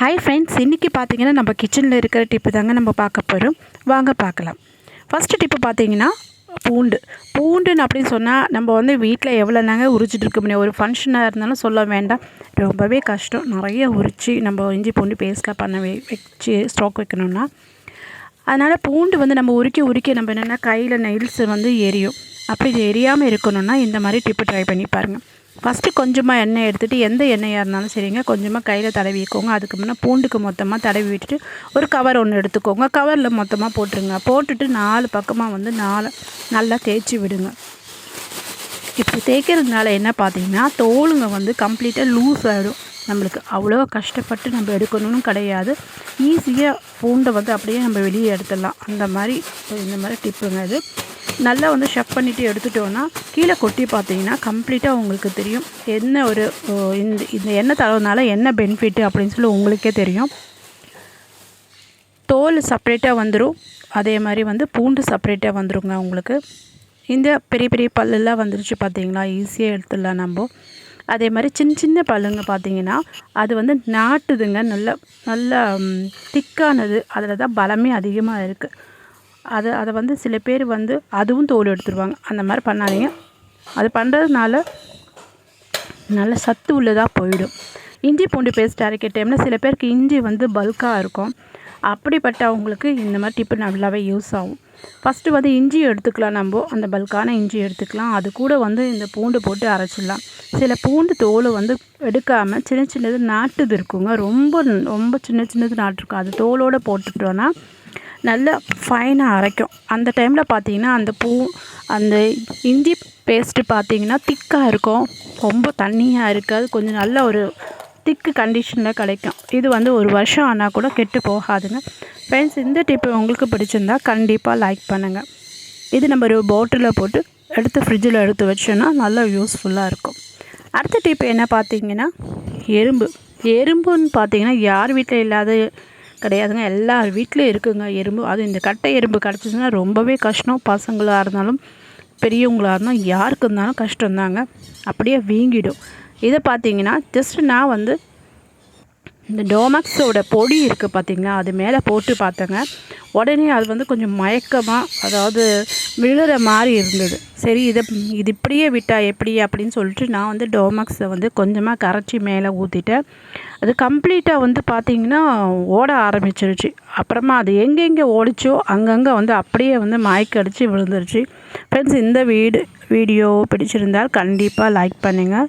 Hi friends இன்றைக்கி பார்த்தீங்கன்னா நம்ம கிச்சனில் இருக்கிற டிப்பு தாங்க நம்ம பார்க்க போகிறோம் வாங்க பார்க்கலாம். ஃபஸ்ட்டு டிப்பு பார்த்தீங்கன்னா பூண்டு. பூண்டுன்னு அப்படின்னு சொன்னால் நம்ம வந்து வீட்டில் எவ்வளோ நாங்கள் உரிச்சிட்டு இருக்க முடியும்? ஒரு ஃபங்க்ஷனாக இருந்தாலும் சொல்ல வேண்டாம். ரொம்பவே கஷ்டம். நிறைய உரித்து நம்ம இஞ்சி பூண்டு பேஸ்ட்டாக பண்ண வை வச்சு ஸ்டாக் வைக்கணும்னா. அதனால் பூண்டு வந்து நம்ம உரிக்க உரிக்க நம்ம என்னென்னா கையில் நெயில்ஸ் வந்து எரியும். அப்படி எரியாமல் இருக்கணும்னா இந்த மாதிரி டிப்பு ட்ரை பண்ணி பாருங்கள் ஃபஸ்ட்டு கொஞ்சமாக எண்ணெய் எடுத்துகிட்டு எந்த எண்ணெயாக இருந்தாலும் சரிங்க. கொஞ்சமாக கையில் தடவிக்கோங்க அதுக்கு முன்னே பூண்டுக்கு மொத்தமாக தடவி விட்டுட்டு ஒரு கவர் ஒன்று எடுத்துக்கோங்க. கவரில் மொத்தமாக போட்டுருங்க. போட்டுட்டு நாலு பக்கமாக வந்து நாலு நல்லா தேய்ச்சி விடுங்க. இப்போ தேய்க்கிறதுனால என்ன பார்த்தீங்கன்னா தோலுங்க வந்து கம்ப்ளீட்டாக லூஸ் ஆகிடும் நம்மளுக்கு அவ்வளோ கஷ்டப்பட்டு நம்ம எடுக்கணும்னு கிடையாது. ஈஸியாக பூண்டை வந்து அப்படியே நம்ம வெளியே எடுத்துடலாம். அந்த மாதிரி இந்த மாதிரி டிப்புங்க இது. நல்லா வந்து ஷப் பண்ணிவிட்டு எடுத்துட்டோன்னா கீழே கொட்டி பார்த்தீங்கன்னா கம்ப்ளீட்டாக உங்களுக்கு தெரியும். என்ன ஒரு இந்த இந்த எண்ணெய் தரதுனால என்ன பெனிஃபிட்டு அப்படின்னு சொல்லி உங்களுக்கே தெரியும். தோல் செப்ரேட்டாக வந்துடும் அதே மாதிரி வந்து பூண்டு செப்ரேட்டாக வந்துடுங்க உங்களுக்கு. இந்த பெரிய பெரிய பல்லெல்லாம் வந்துருச்சு பார்த்தீங்களா? ஈஸியாக எடுத்துடலாம் நம்ம. அதே மாதிரி சின்ன சின்ன பல்லுங்க பார்த்தீங்கன்னா அது வந்து நாட்டுதுங்க. நல்ல நல்ல திக்கானது அதில் தான் பலமே அதிகமாக இருக்குது அதை அதை வந்து சில பேர் வந்து அதுவும் தோல் எடுத்துருவாங்க. அந்த மாதிரி பண்ணாதீங்க. அது பண்ணுறதுனால நல்ல சத்து உள்ளதாக போயிடும். இஞ்சி பூண்டு பேஸ்ட் அரைக்கிற டைமில் சில பேருக்கு இஞ்சி வந்து பல்காக இருக்கும். அப்படிப்பட்டவங்களுக்கு இந்த மாதிரி டிப்பு நல்லாவே யூஸ் ஆகும். ஃபஸ்ட்டு வந்து இஞ்சி எடுத்துக்கலாம் நம்ம. அந்த பல்கான இஞ்சி எடுத்துக்கலாம். அது கூட வந்து இந்த பூண்டு போட்டு அரைச்சிடலாம். சில பூண்டு தோலை வந்து எடுக்காமல் சின்ன சின்னது நாட்டுது இருக்குங்க. ரொம்ப ரொம்ப சின்ன சின்னது நாட்டிருக்கும் அது தோலோடு போட்டுட்டோன்னா நல்லா ஃபைனாக அரைக்கும். அந்த டைமில் பார்த்தீங்கன்னா அந்த பூ அந்த இஞ்சி பேஸ்ட்டு பார்த்தீங்கன்னா திக்காக இருக்கும். ரொம்ப தண்ணியாக இருக்காது. கொஞ்சம் நல்ல ஒரு திக்கு கண்டிஷனில் கிடைக்கும் இது வந்து ஒரு வருஷம் ஆனால் கூட கெட்டு போகாதுங்க. ஃப்ரெண்ட்ஸ் இந்த டிப்பு உங்களுக்கு பிடிச்சிருந்தா கண்டிப்பாக லைக் பண்ணுங்கள் இது நம்ம ஒரு பாட்டிலில் போட்டு எடுத்து ஃப்ரிட்ஜில் எடுத்து வச்சோன்னா நல்லா யூஸ்ஃபுல்லாக இருக்கும். அடுத்த டிப்பு என்ன பார்த்தீங்கன்னா எறும்பு. எறும்புன்னு பார்த்தீங்கன்னா யார் வீட்டில் இல்லாத கிடையாதுங்க. எல்லார் வீட்லேயும் இருக்குங்க எறும்பு. அதுவும் இந்த கட்டை எறும்பு கிடச்சிச்சின்னா ரொம்பவே கஷ்டம். பசங்களாக இருந்தாலும் பெரியவங்களாக இருந்தாலும் யாருக்கு இருந்தாலும் கஷ்டம்தாங்க. அப்படியே வீங்கிடும். இதை பார்த்தீங்கன்னா ஜஸ்ட் நான் வந்து இந்த டோமக்ஸோட பொடி இருக்குது பார்த்திங்களா அது மேலே போட்டு பார்த்தேங்க. உடனே அது வந்து கொஞ்சம் மயக்கமாக அதாவது விழுற மாதிரி இருந்தது. சரி இதை இது இப்படியே விட்டால் எப்படி அப்படின்னு சொல்லிட்டு நான் வந்து டோமக்ஸை வந்து கொஞ்சமாக கரைச்சி மேலே ஊற்றிட்டேன் அது கம்ப்ளீட்டாக வந்து பார்த்திங்கன்னா ஓட ஆரம்பிச்சிருச்சு. அப்புறமா அது எங்கெங்கே ஓடிச்சோ அங்கங்கே வந்து அப்படியே வந்து மயக்கடிச்சு விழுந்துருச்சு. ஃப்ரெண்ட்ஸ் இந்த வீடு வீடியோ பிடிச்சிருந்தால் கண்டிப்பாக லைக் பண்ணுங்கள்